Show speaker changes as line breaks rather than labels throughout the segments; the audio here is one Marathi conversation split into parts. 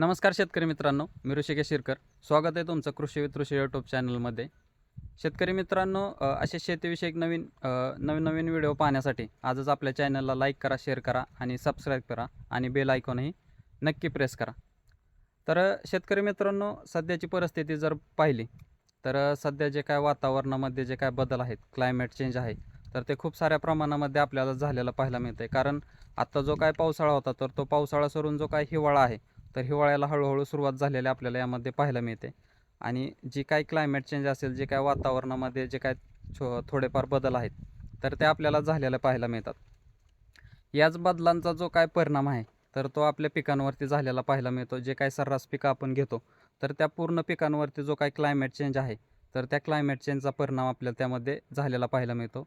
नमस्कार शेतकरी मित्रांनो मी ऋषिकेश शिरकर. स्वागत आहे तुमचं कृषी विथ ऋषी यूट्यूब चॅनलमध्ये शेतकरी मित्रांनो असे शेतीविषयक नवीन नवीन नवीन व्हिडिओ पाहण्यासाठी आजच आपल्या चॅनलला लाईक करा शेअर करा आणि सबस्क्राईब करा आणि बेल आयकॉनही नक्की प्रेस करा. तर शेतकरी मित्रांनो सध्याची परिस्थिती जर पाहिली तर सध्या जे काय वातावरणामध्ये जे काय बदल आहेत क्लायमेट चेंज आहे तर ते खूप साऱ्या प्रमाणामध्ये आपल्याला झालेलं पाहायला मिळतं आहे कारण आत्ता जो काय पावसाळा होता तर तो पावसाळा सरून जो काय हिवाळा आहे तर हिवाळ्याला हळूहळू सुरुवात झालेली आपल्याला यामध्ये पाहायला मिळते. आणि जी काय क्लायमेट चेंज असेल जे काय वातावरणामध्ये जे काय छो थोडेफार बदल आहेत तर ते आपल्याला झालेलं पाहायला मिळतात. याच बदलांचा जो काय परिणाम आहे तर तो आपल्या पिकांवरती झालेला पाहायला मिळतो. जे काय सर्रास पिकं आपण घेतो तर त्या पूर्ण पिकांवरती जो काय क्लायमेट चेंज आहे तर त्या क्लायमेट चेंजचा परिणाम आपल्याला त्यामध्ये झालेला पाहायला मिळतो.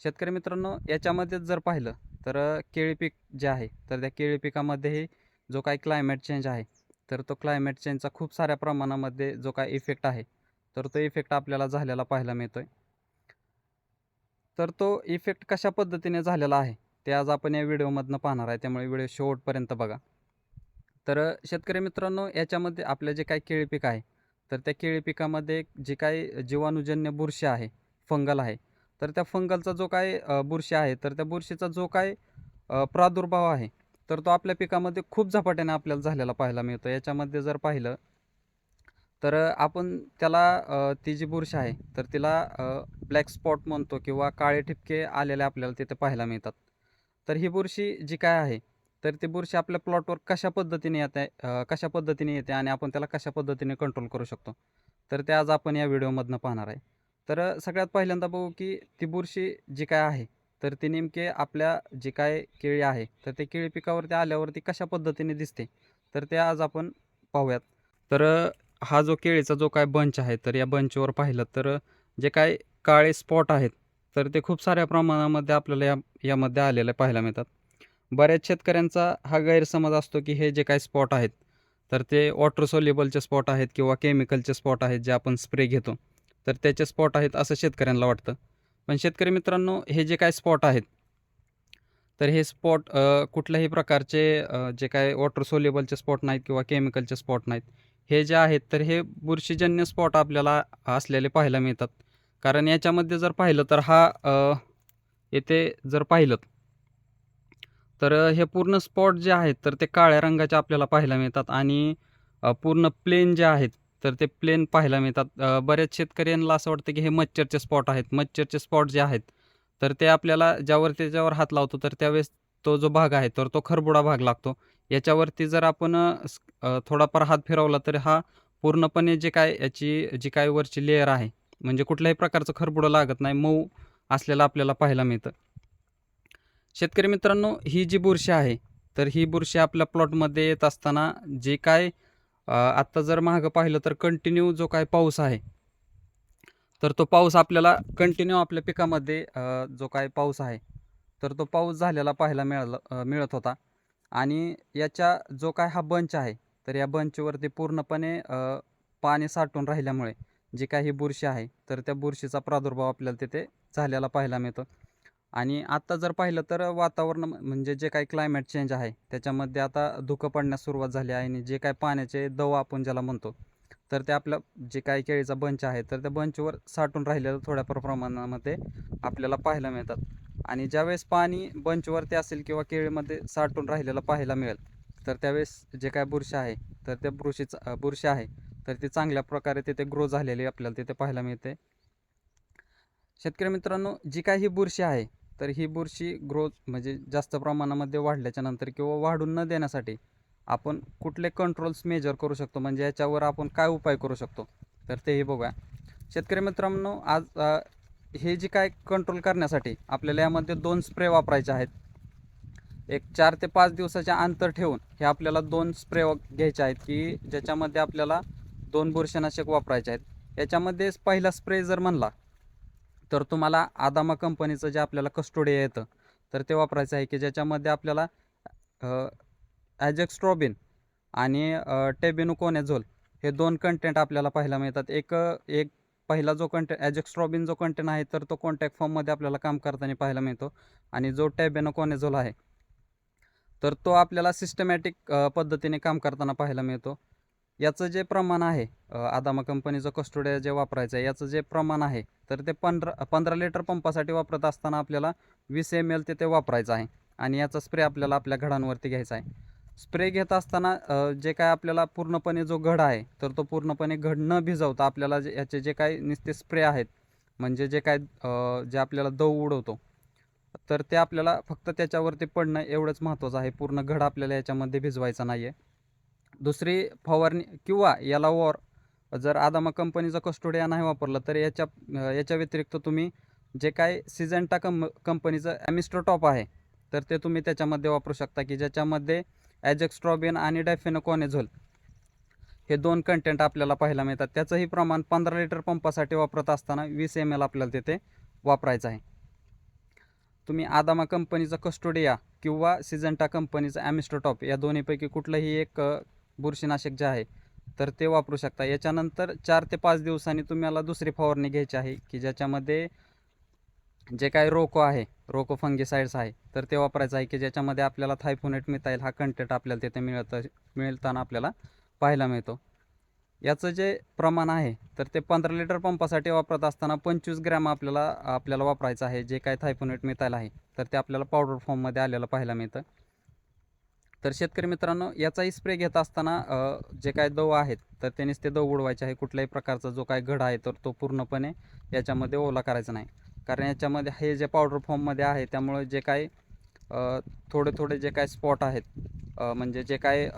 शेतकरी मित्रांनो याच्यामध्येच जर पाहिलं तर केळी पीक जे आहे तर त्या केळी पिकामध्येही जो काही क्लायमेट चेंज आहे तर तो क्लायमेट चेंजचा खूप साऱ्या प्रमाणामध्ये जो काय इफेक्ट आहे तर तो इफेक्ट आपल्याला झालेला पाहायला मिळतो आहे तर तो इफेक्ट कशा पद्धतीने झालेला आहे ते आज आपण या व्हिडिओमधनं पाहणार आहे. त्यामुळे व्हिडिओ शेवटपर्यंत बघा. तर शेतकरी मित्रांनो याच्यामध्ये आपलं जे काही केळी पीक आहे तर त्या केळी पिकामध्ये जे काही जीवाणूजन्य बुरशी आहे फंगल आहे तर त्या फंगलचा जो काय बुरशी आहे तर त्या बुरशीचा जो काय प्रादुर्भाव आहे तर तो आपल्या पिकामध्ये खूप झपाट्याने आपल्याला झालेला पाहायला मिळतो. याच्यामध्ये जर पाहिलं तर आपण त्याला ती जी बुरशी आहे तर तिला ब्लॅक स्पॉट म्हणतो किंवा काळे ठिपके आलेले आपल्याला तिथे पाहायला मिळतात. तर ही बुरशी जी काय आहे तर ती बुरशी आपल्या प्लॉटवर कशा पद्धतीने येते कशा पद्धतीने येते आणि आपण त्याला कशा पद्धतीने कंट्रोल करू शकतो? तर ते आज आपण या व्हिडिओमधनं पाहणार आहे. तर सगळ्यात पहिल्यांदा बघू की ती बुरशी जी काय आहे तर ती नेमके आपल्या जे काय केळी आहे तर ते केळी पिकावरती आल्यावरती कशा पद्धतीने दिसते? तर ते आज आपण पाहूयात. तर हा जो केळीचा जो काय बंच आहे तर या बंचवर पाहिलं तर जे काय काळे स्पॉट आहेत तर ते खूप साऱ्या प्रमाणामध्ये आपल्याला या यामध्ये आलेले पाहायला मिळतात. बऱ्याच शेतकऱ्यांचा हा गैरसमज असतो की हे जे काही स्पॉट आहेत तर ते वॉटर सोल्युबलचे स्पॉट आहेत किंवा केमिकलचे स्पॉट आहेत जे आपण स्प्रे घेतो. तर त्याचे स्पॉट आहेत असं शेतकऱ्यांना वाटतं. पण शेतकरी मित्रांनो हे जे काय स्पॉट आहेत तर हे स्पॉट कुठल्याही प्रकारचे जे काय वॉटर सोल्युबलचे स्पॉट नाहीत किंवा केमिकलचे स्पॉट नाहीत हे जे आहेत तर हे बुरशीजन्य स्पॉट आपल्याला असलेले पाहायला मिळतात. कारण याच्यामध्ये जर पाहिलं तर हा येथे जर पाहिलं तर हे पूर्ण स्पॉट जे आहेत तर ते काळ्या रंगाचे आपल्याला पाहायला मिळतात आणि पूर्ण प्लेन जे आहेत तर ते प्लेन पाहायला मिळतात. बरेच बऱ्याच शेतकऱ्यांना असं वाटतं की हे मच्छरचे स्पॉट आहेत. मच्छरचे स्पॉट जे आहेत तर ते आपल्याला ज्यावर त्याच्यावर हात लावतो तर त्यावेळेस तो जो भाग आहे तर तो खरबुडा भाग लागतो. याच्यावरती जर आपण थोडाफार हात फिरवला तर हा पूर्णपणे जे काय याची जी काय वरची लेअर आहे म्हणजे कुठल्याही प्रकारचं खरबुडं लागत नाही मऊ असलेलं आपल्याला पाहायला मिळतं. शेतकरी मित्रांनो ही जी बुरशी आहे तर ही बुरशी आपल्या प्लॉटमध्ये येत असताना जे काय आत्ता जर मागं पाहिलं तर कंटिन्यू जो काय पाऊस आहे तर तो पाऊस आपल्याला कंटिन्यू आपल्या पिकामध्ये जो काय पाऊस आहे तर तो पाऊस झालेला पाहायला मिळाला मिळत होता. आणि याच्या जो काय हा बंच आहे तर या बंचवरती पूर्णपणे पाणी साठून राहिल्यामुळे जी काही बुरशी आहे तर त्या बुरशीचा प्रादुर्भाव आपल्याला तिथे झालेला पाहायला मिळतो. आणि आत्ता जर पाहिलं तर वातावरण म्हणजे जे काही क्लायमेट चेंज आहे त्याच्यामध्ये आता धुकं पडण्यास सुरुवात झाली आहे आणि जे काही पाण्याचे दव आपण ज्याला म्हणतो तर ते आपलं जे काही केळीचा बंच आहे तर त्या बंचवर साठून राहिलेलं थोड्याफार प्रमाणामध्ये आपल्याला पाहायला मिळतात. आणि ज्यावेळेस पाणी बंचवरती असेल किंवा केळीमध्ये साठून राहिलेलं पाहायला मिळेल तर त्यावेळेस जे काय बुरशी आहे तर त्या बुरशीचा बुरशी आहे तर ती चांगल्या प्रकारे तिथे ग्रो झालेली आपल्याला तिथे पाहायला मिळते. शेतकरी मित्रांनो जी काही ही बुरशी आहे तर ही बुरशी ग्रोथ म्हणजे जास्त प्रमाणामध्ये वाढल्याच्या नंतर किंवा वाढून न देण्यासाठी आपण कुठले कंट्रोल्स मेजर करू शकतो? म्हणजे याच्यावर आपण काय उपाय करू शकतो? तर तेही बघूया. शेतकरी मित्रांनो आज हे जे काय कंट्रोल करण्यासाठी आपल्याला यामध्ये दोन स्प्रे वापरायचे आहेत. एक चार ते पाच दिवसाचे अंतर ठेवून हे आपल्याला दोन स्प्रे घ्यायचे आहेत की ज्याच्यामध्ये आपल्याला दोन बुरशीनाशक वापरायचे आहेत. याच्यामध्ये पहिला स्प्रे जर म्हणला तर तुम्हाला आदामा कंपनीचं जे आपल्याला कस्टोडिया येतं तर ते वापरायचं आहे की ज्याच्यामध्ये आपल्याला ॲजेक्स्ट्रॉबिन आणि टेबिनुकोनेझोल हे दोन कंटेंट आपल्याला पाहायला मिळतात. एक एक पहिला जो कंटेंट ॲजेक्स्ट्रॉबिन जो कंटेंट आहे तर तो कॉन्टॅक्ट फॉर्ममध्ये आपल्याला काम करताना पाहायला मिळतो. आणि जो टॅबेनोकोनेझोल आहे तर तो आपल्याला सिस्टमॅटिक पद्धतीने काम करताना पाहायला मिळतो. याचं जे प्रमाण आहे आदामा कंपनीचं कस्टोडिया जे वापरायचं आहे याचं जे प्रमाण आहे तर ते पंधरा पंधरा लिटर पंपासाठी वापरत असताना आपल्याला वीस एम एल ते ते वापरायचं आहे. आणि याचा स्प्रे आपल्याला आपल्या घडांवरती घ्यायचा आहे. स्प्रे घेत असताना जे काय आपल्याला पूर्णपणे जो घड आहे तर तो पूर्णपणे घड न भिजवता आपल्याला जे याचे जे काय नुसते स्प्रे आहेत म्हणजे जे काय जे आपल्याला दव उडवतो तर ते आपल्याला फक्त त्याच्यावरती पडणं एवढंच महत्त्वाचं आहे. पूर्ण घड आपल्याला याच्यामध्ये भिजवायचा नाही आहे दुसरी फवारणी किंवा याला वॉर जर आदामा कंपनीचा कस्टोडिया नाही वापरला तर याच्या याच्या व्यतिरिक्त तुम्ही जे काय सिजंटा कंप कंपनीचं ॲमिस्ट्रोटॉप आहे तर ते तुम्ही त्याच्यामध्ये वापरू शकता की ज्याच्यामध्ये ॲजेक्स्ट्रॉबिन आणि डायफेनोकॉनेझोल हे दोन कंटेंट आपल्याला पाहायला मिळतात. त्याचंही प्रमाण पंधरा लिटर पंपासाठी वापरत असताना वीस एम एल आपल्याला तिथे वापरायचं आहे. तुम्ही आदामा कंपनीचं कस्टोडिया किंवा सिजंटा कंपनीचं ॲमिस्ट्रोटॉप या दोन्हीपैकी कुठलंही एक बुरशीनाशक जे आहे तर ते वापरू शकता. याच्यानंतर चार ते पाच दिवसांनी तुम्हाला दुसरी फवारणी घ्यायची आहे की ज्याच्यामध्ये जे काय रोको आहे रोको फंगिसाइड्स आहे तर ते वापरायचं आहे की ज्याच्यामध्ये आपल्याला थायफोनेट मिथाईल हा कंटेंट आपल्याला तिथे मिळत मिळताना आपल्याला पाहायला मिळतो. याचं जे प्रमाण आहे तर ते पंधरा लिटर पंपासाठी वापरत असताना पंचवीस ग्रॅम आपल्याला आपल्याला वापरायचं आहे जे काय थायफोनेट मिथाईल आहे तर ते आपल्याला पावडर फॉर्ममध्ये आलेलं पाहायला मिळतं. तर शेतकरी मित्रांनो याचाही स्प्रे घेत असताना जे काय दव आहेत तर त्यांनीच ते दव उडवायचे आहे. कुठल्याही प्रकारचा जो काय घड आहे तर तो पूर्णपणे याच्यामध्ये ओला करायचा नाही. कारण याच्यामध्ये हे जे पावडर फॉर्ममध्ये आहे त्यामुळे जे काय थोडे थोडे जे काय स्पॉट आहेत म्हणजे जे काय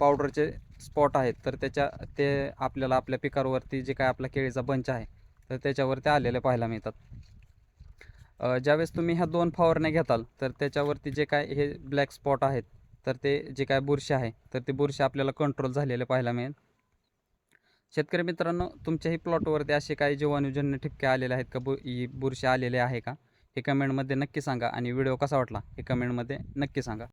पावडरचे स्पॉट आहेत तर त्याच्या ते आपल्याला आपल्या पिकावरती जे काय आपला केळीचा बंच आहे तर त्याच्यावरती आलेले पाहायला मिळतात. ज्यावेळेस तुम्ही ह्या दोन फवारण्या घेताल तर त्याच्यावरती जे काय हे ब्लॅक स्पॉट आहेत तर ते जे काय बुरशी आहे तर ते बुरशी आपल्याला कंट्रोल झालेले पाहायला मिळेल. शेतकरी मित्रांनो तुमच्याही प्लॉटवरती असे काही जीवाणूजन्य ठिपके आलेले आहेत का? बु ही बुरशी आलेले आहे का? हे कमेंटमध्ये नक्की सांगा आणि व्हिडिओ कसा वाटला हे कमेंटमध्ये नक्की सांगा.